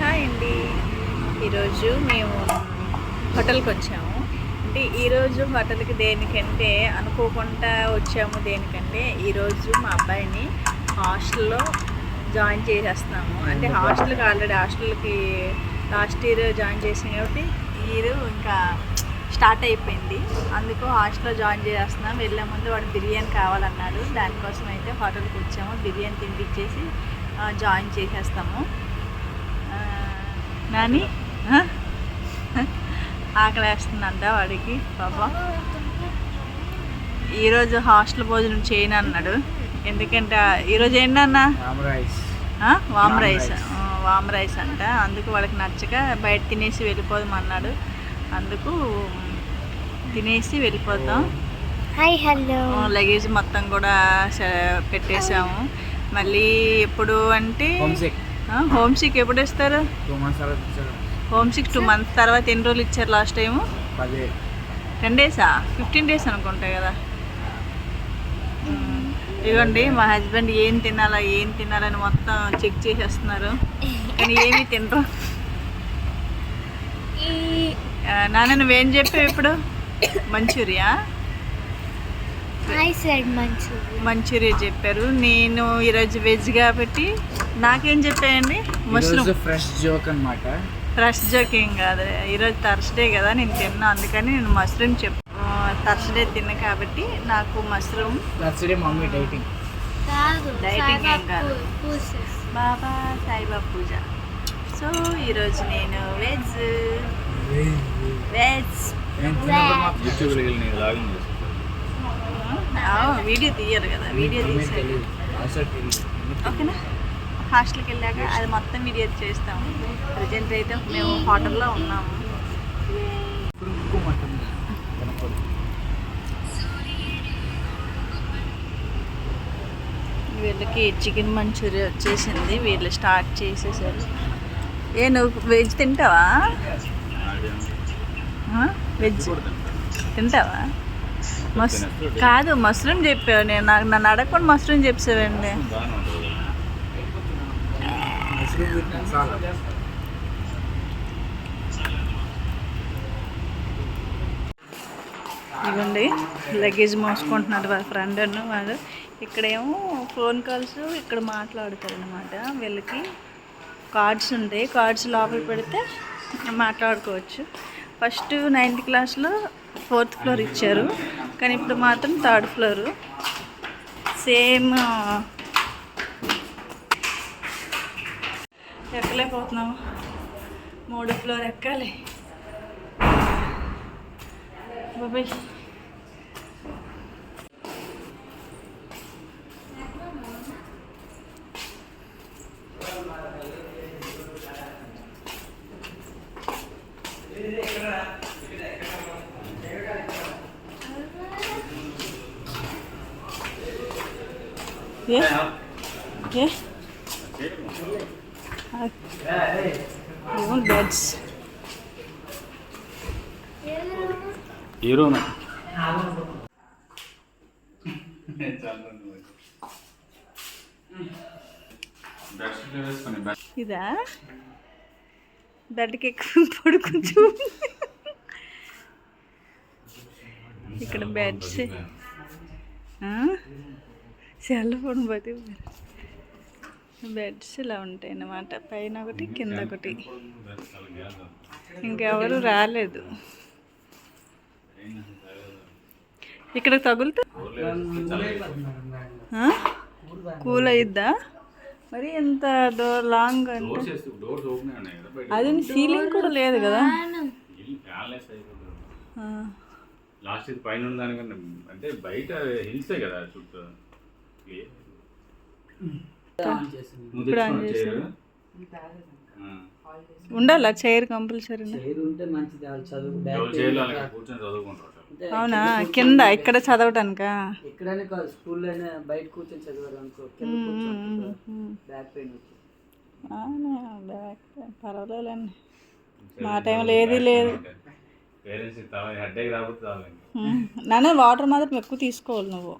Hi అండి. ఈరోజు మేము హోటల్కి వచ్చాము. అంటే ఈరోజు హోటల్కి దేనికంటే అనుకోకుండా వచ్చాము దేనికంటే ఈరోజు మా అబ్బాయిని హాస్టల్లో జాయిన్ చేసేస్తున్నాము. అంటే హాస్టల్కి ఆల్రెడీ హాస్టల్కి లాస్ట్ ఇయర్ జాయిన్ చేసాం కాబట్టి ఇయర్ ఇంకా స్టార్ట్ అయిపోయింది. అందుకు హాస్టల్లో జాయిన్ చేస్తున్నాం వెళ్ళే ముందు వాడు బిర్యానీ కావాలన్నాడు దానికోసం అయితే హోటల్కి వచ్చాము. బిర్యానీ తినిపించేసి జాయిన్ చేసేస్తాము. నాని? ఆ? ఆకలి వేస్తుందంట వాడికి పాపం. ఈరోజు హాస్టల్ భోజనం చేయను అన్నాడు. ఎందుకంటే ఈరోజు ఏంటన్నా? Warm rice. Warm rice. అంట. అందుకు వాళ్ళకి నచ్చక బయట తినేసి వెళ్ళిపోదాం అన్నాడు. అందుకు తినేసి వెళ్ళిపోతాం. Hi hello. లగేజ్ మొత్తం కూడా పెట్టేసాము మళ్ళీ ఎప్పుడు అంటే హోమ్ సిక్ ఎప్పుడు ఇస్తారు? Two homesick two months తర్వాత ఎన్ని రోజులు ఇచ్చారు లాస్ట్ టైము? పది. టెన్ డేసా? ఫిఫ్టీన్ డేస్ అనుకుంటా కదా. ఇదిగోండి మా హస్బెండ్ ఏం తినాలా ఏం తినాలని మొత్తం చెక్ చేసేస్తున్నారు. కానీ ఏమీ తినరు. నాన్న నువ్వేం చెప్పావు ఇప్పుడు? మంచూరియా? మంచూరియా. చెప్పారు. నేను ఈరోజు వెజ్ కాబట్టి నాకేం చెప్పాయండి మష్రూమ్. ఫ్రెష్ జోక్ అన్నమాట. ఫ్రెష్ జోకింగ్ కాదు. ఈరోజు థర్స్డే కదా నేను తిన్నా. అందుకని నేను మష్రూమ్ చెప్ థర్స్డే తిన్నా కాబట్టి నాకు mushroom. Thursday mummy dieting. Dieting ఏం కాదు. బాబా సాయిబాబా పూజ. సో ఈరోజు నేను వెజ్. వెజ్. లాగిన్ చేస్తాను వీడియో తీయరు కదా వీడియో తెలియదు ఓకేనా? హాస్టల్కి వెళ్ళాక అది మొత్తం వీడియో చేస్తాము. ప్రజెంట్ అయితే మేము హోటల్లో ఉన్నాము. వీళ్ళకి చికెన్ మంచూరియా వచ్చేసింది వీళ్ళు స్టార్ట్ చేసేసారు. ఏ నువ్వు వెజ్ తింటావా? వెజ్ తింటావా? మస్ కాదు మష్రూమ్ చెప్పావు నేను. నాకు నన్ను అడగకుండా మష్రూమ్ చెప్పావండి బాగానే ఇవ్వండి లగేజ్ మోసుకుంటున్నారు వాళ్ళ ఫ్రెండ్ అన్న వాడు ఇక్కడేమో ఫోన్ కాల్స్ ఇక్కడ మాట్లాడతారు అనమాట వీళ్ళకి కార్డ్స్ ఉంటాయి. కార్డ్స్ లోపల పెడితే మాట్లాడుకోవచ్చు. ఫస్ట్ నైన్త్ క్లాస్లో ఫోర్త్ ఫ్లోర్ ఇచ్చారు. కానీ ఇప్పుడు మాత్రం థర్డ్ ఫ్లోరు. సేమ్ ఎక్కలేకపోతున్నాము. మూడు ఫ్లోర్ ఎక్కాలి. బాబాయ్. ఏ ఏ బెడ్స్. హీరోనా ఇదా? బెడ్కి ఎక్కువ పడుకుంటూ ఇక్కడ బెడ్స్. సెల్ ఫోన్ బతి బెడ్స్ ఇలా ఉంటాయి అన్నమాట. పైన ఒకటి కింద ఒకటి. ఇంకెవరు రాలేదు. ఇక్కడ తగులుతా? కూల్ అయిద్దా? మరి ఎంత దో లాంగ్ అంటే? అది సీలింగ్ కూడా లేదు కదా? లాస్ట్ ఇది పైన దానికన్నా అంటే బయట హిల్సే కదా చుట్టూ. ఇప్పుడు ఆన్ చేశారు. ఉండాలా? Chair compulsory. అవునా? కింద ఇక్కడ చదవటానికా? కాదు బయట కూర్చొని చదివారు అనుకో కింద కూర్చొని బ్యాక్ పెయిన్ వచ్చి. అవునా? Back pain. పర్వాలేదండి మా టైంలో ఏది లేదు. నాన్న వాటర్ మాత్రం ఎక్కువ తీసుకోవాలి నువ్వు.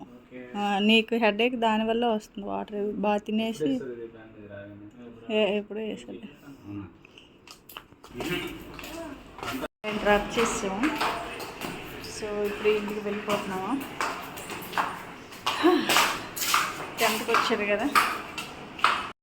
నీకు హెడేక్ దానివల్ల వస్తుంది. వాటర్ బాగా తినేసి ఏ వేసాలి డ్రాప్ చేసాము సో ఇప్పుడు ఇంటికి వెళ్ళిపోతున్నాము టెన్త్కి వచ్చారు కదా.